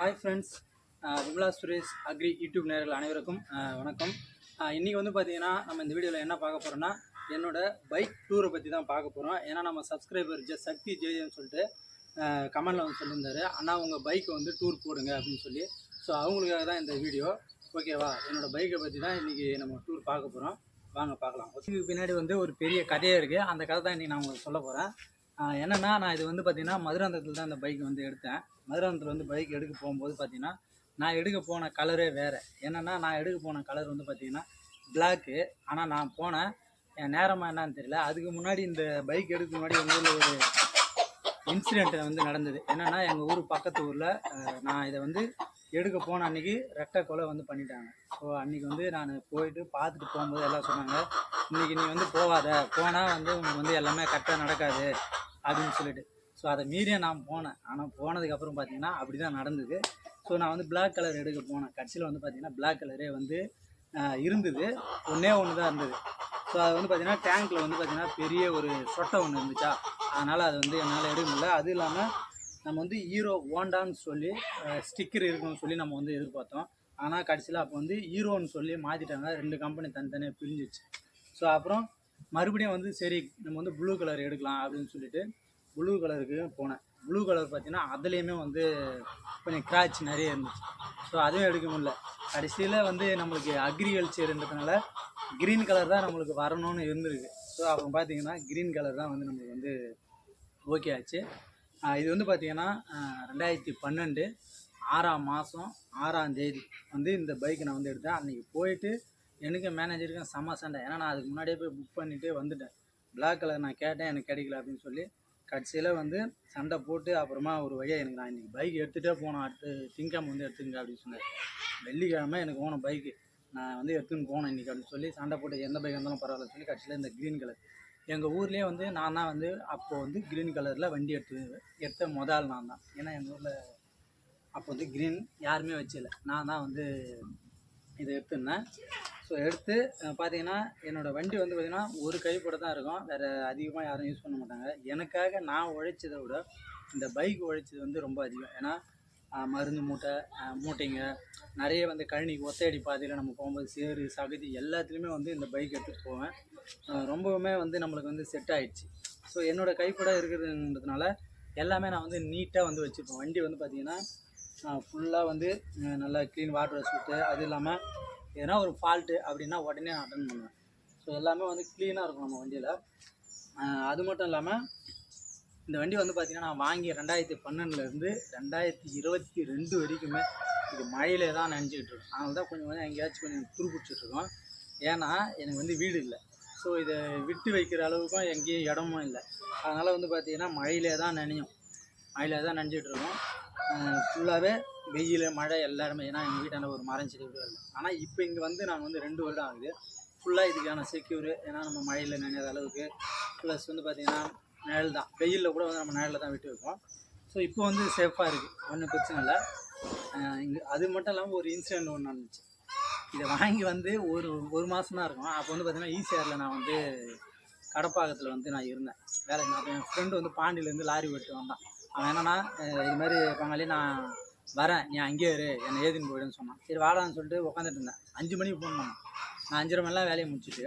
Hi friends Vimala Suresh agri YouTube நேயர்கள் அனைவருக்கும் வணக்கம். இன்றைக்கி வந்து பார்த்தீங்கன்னா நம்ம இந்த வீடியோவில் என்ன பார்க்க போகிறோம்னா என்னோடய பைக் டூரை பற்றி தான் பார்க்க போகிறோம் ஏன்னா நம்ம சப்ஸ்கிரைபர் ஜெ சக்தி ஜெயன்னு சொல்லிட்டு கமெண்டில் வந்து சொல்லியிருந்தாரு. ஆனால் உங்கள் பைக்கை வந்து டூர் போடுங்க அப்படின்னு சொல்லி. ஸோ அவங்களுக்காக தான் இந்த வீடியோ ஓகேவா என்னோடய பைக்கை பற்றி தான் இன்றைக்கி நம்ம டூர் பார்க்க போகிறோம் வாங்க பார்க்கலாம். இதுக்கு பின்னாடி வந்து ஒரு பெரிய கதையே இருக்குது அந்த கதை தான் இன்றைக்கி நான் உங்களுக்கு சொல்ல போகிறேன் என்னென்னா நான் இது வந்து பார்த்தீங்கன்னா மதுராந்தகத்தில் தான் இந்த பைக் வந்து எடுத்தேன். மதுராந்தத்தில் வந்து பைக் எடுக்க போகும்போது பார்த்தீங்கன்னா நான் எடுக்க போன கலரே வேறு. என்னென்னா நான் எடுக்க போன கலர் வந்து பார்த்தீங்கன்னா பிளாக்கு ஆனால் நான் போனேன் என் நேரமாக என்னன்னு தெரியல. அதுக்கு முன்னாடி இந்த பைக் எடுக்க முன்னாடி எங்கள் ஊரில் ஒரு இன்சிடெண்ட் வந்து நடந்தது. என்னென்னா எங்கள் ஊர் பக்கத்து ஊரில் நான் இதை வந்து எடுக்க போன அன்றைக்கி ரெட்டை கொலை வந்து பண்ணிட்டாங்க. ஸோ அன்றைக்கி வந்து நான் போயிட்டு பார்த்துட்டு போகும்போது எல்லாம் சொன்னாங்க இன்றைக்கி நீ வந்து போகாத. போனால் வந்து உனக்கு வந்து எல்லாமே கரெக்டாக நடக்காது. அப்படின்னு சொல்லிட்டு. ஸோ அதை மீறிய நான் போனேன். ஆனால் போனதுக்கப்புறம் பார்த்தீங்கன்னா அப்படி தான் நடந்தது. ஸோ நான் வந்து பிளாக் கலர் எடுக்க போனேன். கடைசியில் வந்து பார்த்தீங்கன்னா பிளாக் கலரே வந்து இருந்தது. ஒன்றே ஒன்று தான் இருந்தது. ஸோ அது வந்து பார்த்தீங்கன்னா டேங்க்கில் வந்து பார்த்தீங்கன்னா பெரிய ஒரு சொட்டை ஒன்று இருந்துச்சா? அதனால் அது வந்து என்னால் எடுக்க முடியல. அதுவும் இல்லாமல் நம்ம வந்து ஹீரோ ஓண்டான்னு சொல்லி ஸ்டிக்கர் இருக்குன்னு சொல்லி நம்ம வந்து எதிர்பார்த்தோம். ஆனால் கடைசியில் அப்போ வந்து ஹீரோன்னு சொல்லி மாற்றிட்டாங்க ரெண்டு கம்பெனி தனித்தனியாக பிரிஞ்சிச்சு. ஸோ அப்புறம் மறுபடியும் வந்து சரி நம்ம வந்து ப்ளூ கலர் எடுக்கலாம் அப்படின்னு சொல்லிட்டு ப்ளூ கலருக்கு போனேன். ப்ளூ கலர் பார்த்தீங்கன்னா அதுலேயுமே வந்து கொஞ்சம் கிராச் நிறைய இருந்துச்சு. ஸோ அதுவும் எடுக்க முடியல. கடைசியில் வந்து நம்மளுக்கு அக்ரிகல்ச்சர்ன்றதுனால க்ரீன் கலர் தான் நம்மளுக்கு வரணும்னு இருந்திருக்கு. ஸோ அப்புறம் பார்த்தீங்கன்னா க்ரீன் கலர் தான் வந்து நம்மளுக்கு வந்து ஓகே ஆச்சு. இது வந்து பார்த்தீங்கன்னா ரெண்டாயிரத்தி பன்னெண்டு ஆறாம் மாதம் ஆறாம் தேதி வந்து இந்த பைக்கை நான் வந்து எடுத்தேன். அன்றைக்கி போயிட்டு எனக்கு மேனேஜருக்கும் செம்ம சண்டை. ஏன்னா நான் அதுக்கு முன்னாடியே போய் புக் பண்ணிவிட்டு வந்துட்டேன். பிளாக் கலர் நான் கேட்டேன் எனக்கு கிடைக்கல அப்படின்னு சொல்லி. கடைசியில் வந்து சண்டை போட்டு அப்புறமா ஒரு வழியாக எனக்கு நான் இன்றைக்கி பைக் எடுத்துகிட்டே போனேன். அடுத்து திங்கம் வந்து எடுத்துங்க அப்படின்னு சொன்னார். வெள்ளிக்கிழமை எனக்கு போன பைக்கு நான் வந்து எடுத்துன்னு போனேன் இன்றைக்கி அப்படின்னு சொல்லி சண்டை போட்டு எந்த பைக் இருந்தாலும் பரவாயில்ல சொல்லி கடைசியில் இந்த க்ரீன் கலர் எங்கள் ஊர்லேயே வந்து நான் தான் வந்து அப்போது வந்து க்ரீன் கலரில் வண்டி எடுத்து எடுத்த முதல் நான் தான். ஏன்னா எங்கள் ஊரில் அப்போ வந்து க்ரீன் யாருமே வச்சல. நான் தான் வந்து இதை எடுத்துருந்தேன். ஸோ எடுத்து பார்த்தீங்கன்னா என்னோடய வண்டி வந்து பார்த்திங்கன்னா ஒரு கைப்பட தான் இருக்கும். வேறு அதிகமாக யாரும் யூஸ் பண்ண மாட்டாங்க. எனக்காக நான் உழைச்சதை விட இந்த பைக் உழைச்சது வந்து ரொம்ப அதிகம். ஏன்னா மருந்து மூட்டை மூட்டைங்க நிறைய வந்து கழனி ஒத்தையடி பாதையில் நம்ம போகும்போது சேறு சகதி எல்லாத்துலேயுமே வந்து இந்த பைக் எடுத்துகிட்டு போவேன். ரொம்பவுமே வந்து நம்மளுக்கு வந்து செட் ஆகிடுச்சு ஸோ என்னோடய கைப்பட இருக்கிறதுன்றதுனால எல்லாமே நான் வந்து நீட்டாக வந்து வச்சுருப்பேன். வண்டி வந்து பார்த்திங்கன்னா ஃபுல்லாக வந்து நல்லா க்ளீன் வாட்டர் வச்சுட்டு அது இல்லாமல் எதனா ஒரு ஃபால்ட்டு அப்படின்னா உடனே நான் அட்டன் பண்ணுவேன். ஸோ எல்லாமே வந்து க்ளீனாக இருக்கும் நம்ம வண்டியில். அது மட்டும் இல்லாமல் இந்த வண்டி வந்து பார்த்திங்கன்னா நான் வாங்கி ரெண்டாயிரத்தி பன்னெண்டுலேருந்து ரெண்டாயிரத்தி இருபத்தி ரெண்டு வரைக்குமே இது மழையிலே தான் நினச்சிக்கிட்டு இருக்கோம் அதனால தான் கொஞ்சம் கொஞ்சம் எங்கேயாச்சும் கொஞ்சம் துருப்பிடிச்சிட்ருக்கோம் ஏன்னா எனக்கு வந்து வீடு இல்லை. ஸோ இதை விட்டு வைக்கிற அளவுக்கும் எங்கேயும் இடமும் இல்லை. அதனால் வந்து பார்த்திங்கன்னா மழையிலே தான் நினையும். மழையிலே தான் நினச்சிட்ருக்கோம் ஃபுல்லாகவே வெயில் மழை எல்லாருமே ஏன்னா எங்கள் வீட்டாண்ட ஒரு மரம் செடி கூட இல்லை. ஆனால் இப்போ இங்கே வந்து நாங்கள் வந்து ரெண்டு வருடம் ஆகுது. ஃபுல்லாக இதுக்கான செக்யூரு ஏன்னா நம்ம மழையில் நினையாத அளவுக்கு. ப்ளஸ் வந்து பார்த்திங்கன்னா நிழல் தான் வெயிலில் கூட வந்து நம்ம நிழலில் தான் விட்டு வைப்போம். ஸோ இப்போ வந்து சேஃபாக இருக்குது ஒன்றும் பிரச்சனை இல்லை. இங்கே அது மட்டும் இல்லாமல் ஒரு இன்சிடென்ட் ஒன்று நடந்துச்சு. இதை வாங்கி வந்து ஒரு ஒரு மாதம் தான் இருக்கும் அப்போ வந்து பார்த்திங்கன்னா ஈசிஆரில் நான் வந்து கடப்பாக்கத்தில் வந்து நான் இருந்தேன். வேலை நான் என் ஃப்ரெண்டு வந்து பாண்டியிலேருந்து லாரி ஓட்டு வந்தான். அவன் என்னென்னா இது மாதிரி பங்காளி நான் வரேன் நீ அங்கேயே இரு என்னை ஏதுன்னு போயிடுன்னு சொன்னான். சரி வாடான்னு சொல்லிட்டு உட்காந்துட்டு இருந்தேன். அஞ்சு மணிக்கு ஃபோன் பண்ணான். நான் அஞ்சரை மணிலாம் வேலையை முடிச்சுட்டு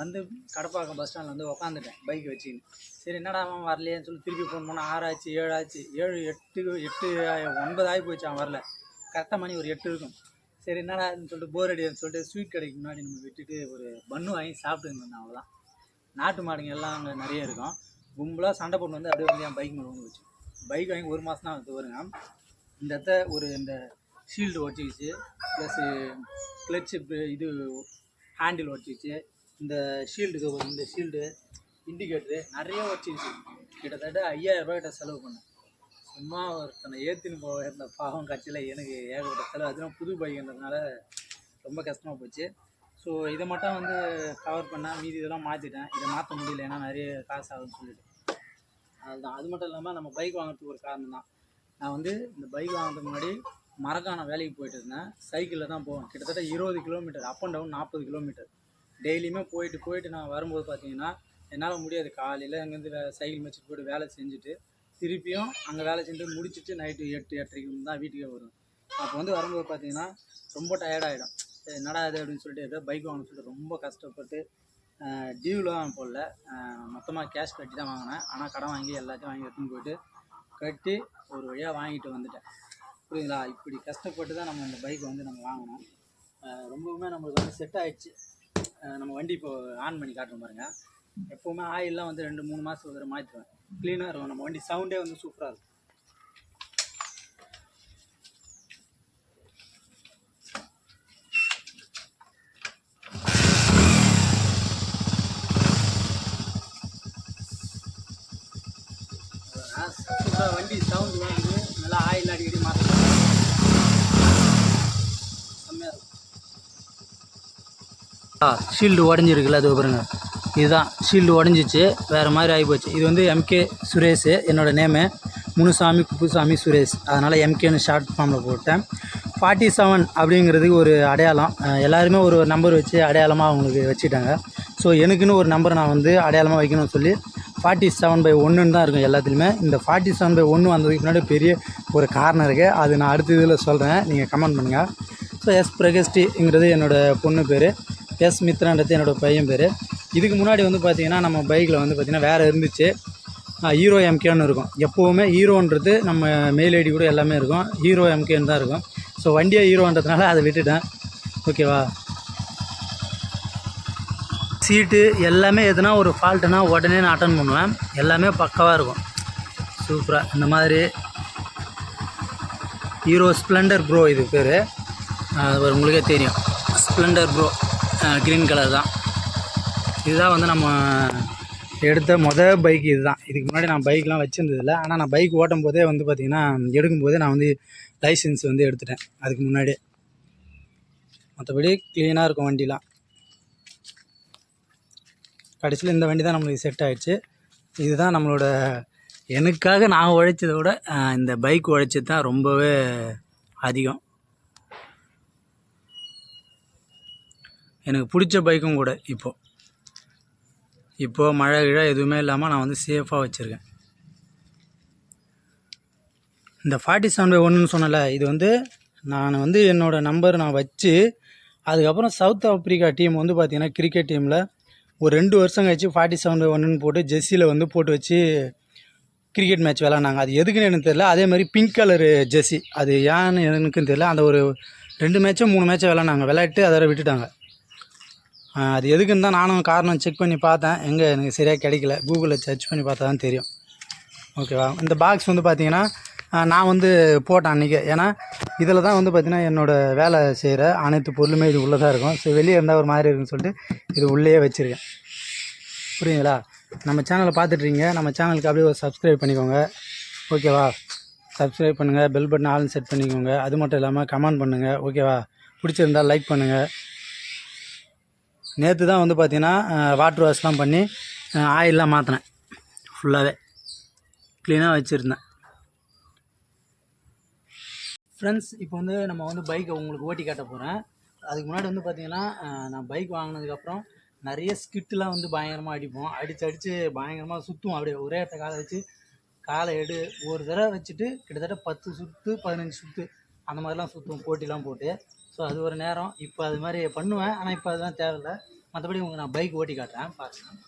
வந்து கடப்பாக்கம் பஸ் ஸ்டாண்டில் வந்து உட்காந்துட்டேன் பைக் வச்சுக்கின்னு. சரி என்னடா அவன் வரலையேன்னு சொல்லி திருப்பி ஃபோன் பண்ணால் ஆறாச்சு ஏழாச்சு ஏழு எட்டு எட்டு ஒன்பது ஆகி போச்சு அவன் வரல. கரெக்டாக மணி ஒரு எட்டு இருக்கும். சரி என்னடான்னு சொல்லிட்டு போர் அடின்னு சொல்லிட்டு ஸ்வீட் கடைக்கு முன்னாடி நம்ம விட்டுட்டு ஒரு பன்னு வாங்கி சாப்பிட்டு இருந்தேன் அவ்வளோதான் நாட்டு மாடுங்க எல்லாம் அங்கே நிறைய இருக்கும். கும்பலாக சண்டை போட்டு வந்து அப்படியே வந்து என் பைக் மேலே வந்து வச்சு பைக் வாங்கி ஒரு மாதம் தான் வந்து வருங்க இந்த இடத்த ஒரு இந்த ஷீல்டு ஒட்டிக்கிச்சு ப்ளஸ்ஸு கிளச்சு இது ஹேண்டில் ஒட்டிக்கிச்சு இந்த ஷீல்டுக்கு ஒரு இந்த ஷீல்டு இண்டிகேட்டரு நிறைய வச்சிருச்சு கிட்டத்தட்ட ஐயாயிரம் ரூபாய்கிட்ட செலவு பண்ணேன். சும்மா ஒருத்தனை ஏற்றின்னு போக இருந்த பாவம் கட்சியில் எனக்கு ஏகப்பட்ட செலவு. அதுவும் புது பைக்குன்றதுனால ரொம்ப கஷ்டமாக போச்சு. ஸோ இதை மட்டும் வந்து கவர் பண்ணால் மீதி இதெல்லாம் மாற்றிட்டேன் இதை மாற்ற முடியல ஏன்னா நிறைய காசு ஆகும்னு சொல்லிட்டு. அதுதான். அது மட்டும் இல்லாமல் நம்ம பைக் வாங்குறதுக்கு ஒரு காரணம் தான் நான் வந்து இந்த பைக் வாங்கினதுக்கு முன்னாடி மரக்கான வேலைக்கு போயிட்டு இருந்தேன். சைக்கிளில் தான் போவேன். கிட்டத்தட்ட இருபது கிலோமீட்டர் அப் அண்ட் டவுன் நாற்பது கிலோமீட்டர் டெய்லியுமே போயிட்டு போயிட்டு நான் வரும்போது பார்த்தீங்கன்னா என்னால் முடியாது. காலையில் அங்கேருந்து வே சைக்கிள் வச்சுட்டு போயிட்டு வேலை செஞ்சுட்டு திருப்பியும் அங்கே வேலை செஞ்சு முடிச்சுட்டு நைட்டு எட்டு எட்டரைக்கு தான் வீட்டுக்கே வரும் அப்போ வந்து வரும்போது பார்த்தீங்கன்னா ரொம்ப டயர்டாகிடும் என்னடா இது? அப்படின்னு சொல்லிட்டு பைக் வாங்கணும்னு சொல்லிட்டு ரொம்ப கஷ்டப்பட்டு டியூலாம் போடல. மொத்தமாக கேஷ் கட்டி தான் வாங்கினேன். ஆனால் கடன் வாங்கி எல்லாத்தையும் வாங்கி எடுத்துன்னு போயிட்டு கட்டி ஒரு வழியாக வாங்கிட்டு வந்துட்டேன். புரியுங்களா இப்படி கஷ்டப்பட்டு தான் நம்ம இந்த பைக் வந்து நம்ம வாங்கினோம். ரொம்பவுமே நம்மளுக்கு வந்து செட் ஆகிடுச்சு நம்ம வண்டி இப்போ ஆன் பண்ணி காட்டுறோம் பாருங்கள் எப்போவுமே ஆயிலெலாம் வந்து ரெண்டு மூணு மாதம் ஒரு மாற்றிடுவேன் க்ளீனாக இருக்கும் நம்ம வண்டி சவுண்டே வந்து சூப்பராக இருக்கும். சூப்பராக வண்டி சவுண்டு வந்து நல்லா ஆயில் அடிக்கடி மாற்றலாம் செம்மையாக இருக்கும் ஆ ஷீல்டு உடஞ்சிருக்குல்ல அது பாருங்க. இதுதான் ஷீல்டு உடஞ்சிச்சு. வேறு மாதிரி ஆகிப்போச்சு. இது வந்து எம்கே சுரேஷ் என்னோட நேமு முனுசாமி குப்புசாமி சுரேஷ் அதனால் எம்கேன்னு ஷார்ட் ஃபார்மில் போட்டேன். ஃபார்ட்டி செவன் அப்படிங்கிறதுக்கு ஒரு அடையாளம். எல்லாருமே ஒரு நம்பர் வச்சு அடையாளமாக அவங்களுக்கு வச்சுட்டாங்க. ஸோ எனக்குன்னு ஒரு நம்பர் நான் வந்து அடையாளமாக வைக்கணும்னு சொல்லி ஃபார்ட்டி செவன் பை ஒன்றுன்னு தான் இருக்கும் எல்லாத்துலேயுமே. இந்த ஃபார்ட்டி செவன் பை ஒன்று வந்ததுக்கு பின்னாடி பெரிய ஒரு காரணம் இருக்குது அது நான் அடுத்த இதில் சொல்கிறேன் நீங்கள் கமெண்ட் பண்ணுங்கள் ஸோ எஸ் பிரகஸ்டிங்கிறது என்னோடய பொண்ணு பேர். எஸ் மித்ரான்றது என்னோடய பையன் பேர். இதுக்கு முன்னாடி வந்து பார்த்திங்கன்னா நம்ம பைக்கில் வந்து பார்த்திங்கன்னா வேறு இருந்துச்சு. ஹீரோ எம்கேன்னு இருக்கும். எப்போவுமே ஹீரோன்றது நம்ம மெயில் ஐடி கூட எல்லாமே இருக்கும். ஹீரோ எம்கேன்னு தான் இருக்கும். ஸோ வண்டியை ஹீரோன்றதுனால அதை விட்டுட்டேன். ஓகேவா சீட்டு எல்லாமே எதுனா ஒரு ஃபால்ட்டுனா உடனே நான் அட்டன் பண்ணுவேன். எல்லாமே பக்காவாக இருக்கும். சூப்பராக இந்த மாதிரி ஹீரோ ஸ்ப்ளெண்டர் ப்ரோ இது பேர். அது உங்களுக்கே தெரியும். ஸ்ப்ளெண்டர் ப்ரோ க்ரீன் கலர் தான். இதுதான் வந்து நம்ம எடுத்த மொதல் பைக் இதுதான். இதுக்கு முன்னாடி நான் பைக்லாம் வச்சுருந்ததில்ல. ஆனால் நான் பைக் ஓட்டும் போதே வந்து பார்த்திங்கன்னா எடுக்கும்போதே நான் வந்து லைசன்ஸ் வந்து எடுத்துட்டேன். அதுக்கு முன்னாடியே. மற்றபடி க்ளீனாக இருக்கும் வண்டிலாம். கடைசியில் இந்த வண்டி தான் நம்மளுக்கு செட் ஆயிடுச்சு. இதுதான் நம்மளோட எனக்காக நான் உழைச்சதை விட இந்த பைக் உழைச்சது தான் ரொம்பவே அதிகம். எனக்கு பிடிச்ச பைக்கும் கூட இப்போது இப்போது மழை கிழ எதுவுமே இல்லாமல் நான் வந்து சேஃபாக வச்சுருக்கேன். இந்த ஃபார்ட்டி செவன் பை ஒன்றுன்னு சொன்னல இது வந்து நான் வந்து என்னோடய நம்பர் நான் வச்சு அதுக்கப்புறம் சவுத் ஆப்பிரிக்கா டீம் வந்து பார்த்திங்கன்னா கிரிக்கெட் டீமில் ஒரு ரெண்டு வருஷம் கழிச்சு ஃபார்ட்டி செவன் பை ஒன்றுன்னு போட்டு ஜெர்சியில் வந்து போட்டு வச்சு கிரிக்கெட் மேட்ச் விளாண்டாங்க அது எதுக்குன்னு எனக்கு தெரியல. அதே மாதிரி பிங்க் கலரு ஜெர்சி அது ஏன்னு எனக்குன்னு தெரியல. அந்த ஒரு ரெண்டு மேட்சோ மூணு மேட்சோ விளாண்டாங்க விளையாட்டு அதோட விட்டுட்டாங்க. அது எதுக்குன்னு தான் நானும் காரணம் செக் பண்ணி பார்த்தேன். எங்கே எனக்கு சரியாக கிடைக்கல. கூகுளில் சர்ச் பண்ணி பார்த்தா தான் தெரியும். ஓகேவா இந்த பாக்ஸ் வந்து பார்த்தீங்கன்னா நான் வந்து போட்டேன் அன்றைக்கி ஏன்னா இதில் தான் வந்து பார்த்திங்கன்னா என்னோடய வேலை செய்கிற அனைத்து பொருளுமே இது உள்ளே தான் இருக்கும். ஸோ வெளியே இருந்தால் ஒரு மாதிரி இருக்குன்னு சொல்லிட்டு இது உள்ளேயே வச்சுருக்கேன். புரியுங்களா நம்ம சேனலை பார்த்துட்ருக்கீங்க நம்ம சேனலுக்கு அப்படியே ஒரு சப்ஸ்கிரைப் பண்ணிக்கோங்க. ஓகேவா? சப்ஸ்கிரைப் பண்ணுங்கள் பெல் பட்டன் ஆல் செட் பண்ணிக்கோங்க. அது மட்டும் இல்லாமல் கமெண்ட் பண்ணுங்கள் ஓகேவா? பிடிச்சிருந்தா லைக் பண்ணுங்கள் நேற்று தான் வந்து பார்த்திங்கன்னா வாட்ரு வாஷ்லாம் பண்ணி ஆயிலெலாம் மாற்றினேன் ஃபுல்லாகவே க்ளீனாக வச்சுருந்தேன். ஃப்ரெண்ட்ஸ் இப்போ வந்து நம்ம வந்து பைக்கை உங்களுக்கு ஓட்டி காட்ட போகிறேன் அதுக்கு முன்னாடி வந்து பார்த்தீங்கன்னா நான் பைக் வாங்கினதுக்கப்புறம் நிறைய ஸ்கிட்லாம் வந்து பயங்கரமாக அடிப்போம். அடித்து அடித்து பயங்கரமாக சுற்றுவோம் அப்படியே ஒரே இடத்த காலை வச்சு காலை எடு ஒரு தடவை வச்சுட்டு கிட்டத்தட்ட பத்து சுற்று பதினஞ்சு சுற்று அந்த மாதிரிலாம் சுற்றுவோம் போட்டிலாம் போட்டு. ஸோ அது ஒரு நேரம். இப்போ அது மாதிரி பண்ணுவேன். ஆனால் இப்போ அதெல்லாம் தேவையில்லை. மற்றபடி உங்களுக்கு நான் பைக் ஓட்டி காட்டுறேன். பார்க்கலாம்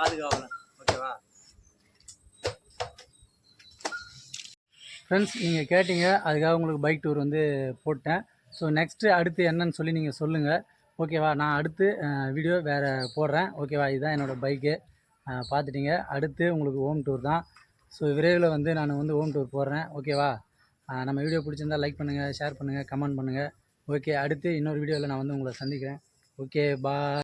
பாதுகாவலாம் ஓகேவா? ஃப்ரெண்ட்ஸ் நீங்கள் கேட்டீங்க. அதுக்காக உங்களுக்கு பைக் டூர் வந்து போட்டேன். ஸோ நெக்ஸ்ட்டு அடுத்து என்னன்னு சொல்லி நீங்கள் சொல்லுங்கள் ஓகேவா? நான் அடுத்து வீடியோ வேறு போடுறேன். ஓகேவா? இதுதான் என்னோடய பைக்கு பார்த்துட்டீங்க. அடுத்து உங்களுக்கு ஹோம் டூர் தான். ஸோ விரைவில் வந்து நான் வந்து ஹோம் டூர் போடுறேன். ஓகேவா? நம்ம வீடியோ பிடிச்சிருந்தா லைக் பண்ணுங்கள் ஷேர் பண்ணுங்கள் கமெண்ட் பண்ணுங்கள் ஓகே அடுத்து இன்னொரு வீடியோவில் நான் வந்து உங்களை சந்திக்கிறேன். ஓகே பா